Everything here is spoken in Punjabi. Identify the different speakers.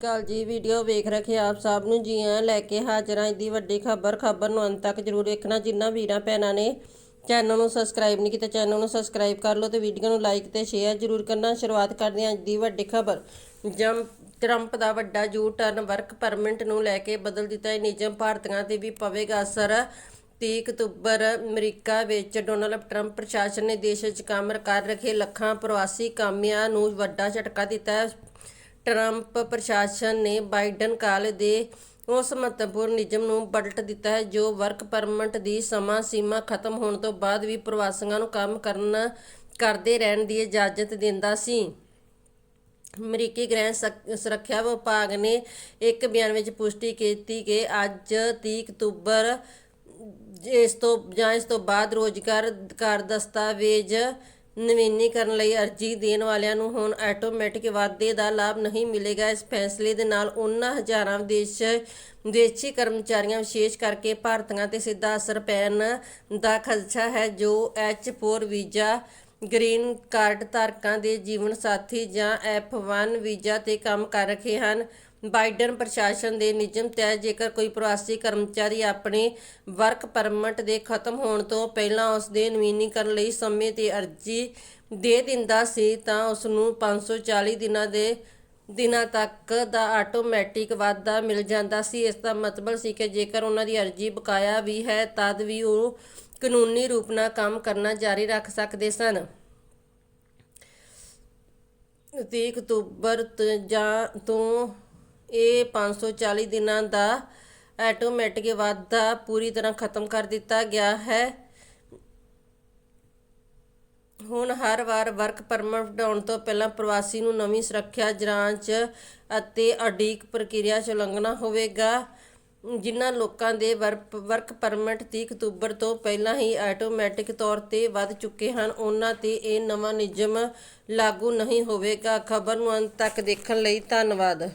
Speaker 1: ਕਾਲ ਜੀ, ਵੀਡੀਓ ਵੇਖ ਰਹੇ ਆਪ ਸਭ ਨੂੰ। ਜੀ ਆਇਆਂ ਲੈ ਕੇ ਹਾਜ਼ਰ ਹਾਂ। ਅੱਜ ਦੀ ਵੱਡੀ ਖਬਰ ਖਬਰ ਨੂੰ ਅੰਤ ਤੱਕ ਜਰੂਰ ਵੇਖਣਾ। ਜਿੰਨਾ ਵੀਰਾਂ ਭੈਣਾਂ ਨੇ ਚੈਨਲ ਨੂੰ ਸਬਸਕ੍ਰਾਈਬ ਨਹੀਂ ਕੀਤਾ, ਚੈਨਲ ਨੂੰ ਸਬਸਕ੍ਰਾਈਬ ਕਰ ਲਓ ਤੇ ਵੀਡੀਓ ਨੂੰ ਲਾਈਕ ਤੇ ਸ਼ੇਅਰ ਜਰੂਰ ਕਰਨਾ। ਸ਼ੁਰੂਆਤ ਕਰਦੇ ਹਾਂ ਅੱਜ ਦੀ ਵੱਡੀ ਖਬਰ। ਜਮ ਟਰੰਪ ਦਾ ਵੱਡਾ ਯੂ ਟਰਨ ਵਰਕ ਪਰਮਿਟ ਨੂੰ ਲੈ ਕੇ ਬਦਲ ਦਿੱਤਾ ਹੈ। ਨਿਯਮ ਭਾਰਤੀਆਂ ਤੇ ਵੀ ਪਵੇਗਾ ਅਸਰ। 30 ਅਕਤੂਬਰ ਅਮਰੀਕਾ ਵਿੱਚ ਡੋਨਲਡ ਟਰੰਪ ਪ੍ਰਸ਼ਾਸਨ ਨੇ ਦੇਸ਼ ਵਿੱਚ ਕੰਮ ਕਰ ਰਹੇ ਲੱਖਾਂ ਪ੍ਰਵਾਸੀ ਕਾਮਿਆਂ ਨੂੰ ਵੱਡਾ ਝਟਕਾ ਦਿੱਤਾ ਹੈ। ਟਰੰਪ ਪ੍ਰਸ਼ਾਸਨ ਨੇ ਬਾਈਡਨ ਕਾਲ ਦੇ ਉਸ ਮਹੱਤਵਪੂਰਨ ਨਿਯਮ ਨੂੰ ਪਲਟ ਦਿੱਤਾ ਹੈ, ਜੋ ਵਰਕ ਪਰਮਿਟ ਦੀ ਸਮਾਂ ਸੀਮਾ ਖਤਮ ਹੋਣ ਤੋਂ ਬਾਅਦ ਵੀ ਪ੍ਰਵਾਸੀਆਂ ਨੂੰ ਕੰਮ ਕਰਨ ਕਰਦੇ ਰਹਿਣ ਦੀ ਇਜਾਜ਼ਤ ਦਿੰਦਾ ਸੀ। ਅਮਰੀਕੀ ਗ੍ਰਹਿ ਸਕ- ਸੁਰੱਖਿਆ ਵਿਭਾਗ ਨੇ ਇੱਕ ਬਿਆਨ ਵਿੱਚ ਪੁਸ਼ਟੀ ਕੀਤੀ ਕਿ ਅੱਜ 30 ਅਕਤੂਬਰ, ਇਸ ਤੋਂ, ਜਾਂ ਇਸ ਤੋਂ ਬਾਅਦ ਰੋਜ਼ਗਾਰ ਕਰ ਦਸਤਾਵੇਜ਼ ਨਵੀਨੀਕਰਨ ਲਈ ਅਰਜ਼ੀ ਦੇਣ ਵਾਲਿਆਂ ਨੂੰ ਹੁਣ ਆਟੋਮੈਟਿਕ ਵਾਧੇ ਦਾ ਲਾਭ ਨਹੀਂ ਮਿਲੇਗਾ। ਇਸ ਫੈਸਲੇ ਦੇ ਨਾਲ ਉਹਨਾਂ ਹਜ਼ਾਰਾਂ ਵਿਦੇਸ਼, ਵਿਦੇਸ਼ੀ ਕਰਮਚਾਰੀਆਂ ਵਿਸ਼ੇਸ਼ ਕਰਕੇ ਭਾਰਤੀਆਂ ਤੇ ਸਿੱਧਾ ਅਸਰ ਪੈਣ ਦਾ ਖਦਸ਼ਾ ਹੈ, ਜੋ H4 ਵੀਜ਼ਾ ਗ੍ਰੀਨ ਕਾਰਡ ਧਾਰਕਾਂ ਦੇ ਜੀਵਨ ਸਾਥੀ ਜਾਂ F1 ਵੀਜ਼ਾ ਤੇ ਕੰਮ ਕਰ ਰਹੇ ਹਨ। ਬਾਈਡਨ ਪ੍ਰਸ਼ਾਸਨ ਦੇ ਨਿਯਮ ਤਹਿਤ ਜੇਕਰ ਕੋਈ ਪ੍ਰਵਾਸੀ ਕਰਮਚਾਰੀ ਆਪਣੇ ਵਰਕ ਪਰਮਿਟ ਦੇ ਖਤਮ ਹੋਣ ਤੋਂ ਪਹਿਲਾਂ ਉਸ ਦੇ ਨਵੀਨੀਕਰਨ ਲਈ ਸਮੇਂ ਤੇ ਅਰਜ਼ੀ ਦੇ ਦਿੰਦਾ ਸੀ ਤਾਂ ਉਸ ਨੂੰ 540 ਦਿਨਾਂ ਦੇ ਦਿਨਾਂ ਤੱਕ ਦਾ ਆਟੋਮੈਟਿਕ ਵਾਧਾ ਮਿਲ ਜਾਂਦਾ ਸੀ। ਇਸ ਦਾ ਮਤਲਬ ਸੀ ਕਿ ਜੇਕਰ ਉਹਨਾਂ ਦੀ ਅਰਜ਼ੀ ਬਕਾਇਆ ਵੀ ਹੈ, ਤਦ ਵੀ ਉਹ ਕਾਨੂੰਨੀ ਰੂਪ ਨਾਲ ਕੰਮ ਕਰਨਾ ਜਾਰੀ ਰੱਖ ਸਕਦੇ ਸਨ। 30 ਅਕਤੂਬਰ ਤ- ਜਾਂ ਤੋਂ ਇਹ 540 ਦਿਨਾਂ ਦਾ ਆਟੋਮੈਟਿਕ ਵਾਧਾ ਪੂਰੀ ਤਰ੍ਹਾਂ ਖਤਮ ਕਰ ਦਿੱਤਾ ਗਿਆ ਹੈ। ਹੁਣ ਹਰ ਵਾਰ ਵਰਕ ਪਰਮਿਟ ਹਟਾਉਣ ਤੋਂ ਪਹਿਲਾਂ ਪ੍ਰਵਾਸੀ ਨੂੰ ਨਵੀਂ ਸੁਰੱਖਿਆ ਜਾਂਚ ਅਤੇ ਅਡੀਕ ਪ੍ਰਕਿਰਿਆ 'ਚ ਉਲੰਘਣਾ ਹੋਵੇਗਾ, ਜਿਨ੍ਹਾਂ ਲੋਕਾਂ ਦੇ ਵਰਪ- ਵਰਕ ਪਰਮਿਟ 30 ਅਕਤੂਬਰ ਤੋਂ ਪਹਿਲਾਂ ਹੀ ਆਟੋਮੈਟਿਕ ਤੌਰ ਤੇ ਵੱਧ ਚੁੱਕੇ ਹਨ। ਉਹਨਾਂ ਤੇ ਇਹ ਨਵਾਂ ਨਿਯਮ ਲਾਗੂ ਨਹੀਂ ਹੋਵੇਗਾ। ਖਬਰ ਨੂੰ ਅੰਤ ਤੱਕ ਦੇਖਣ ਲਈ ਧੰਨਵਾਦ।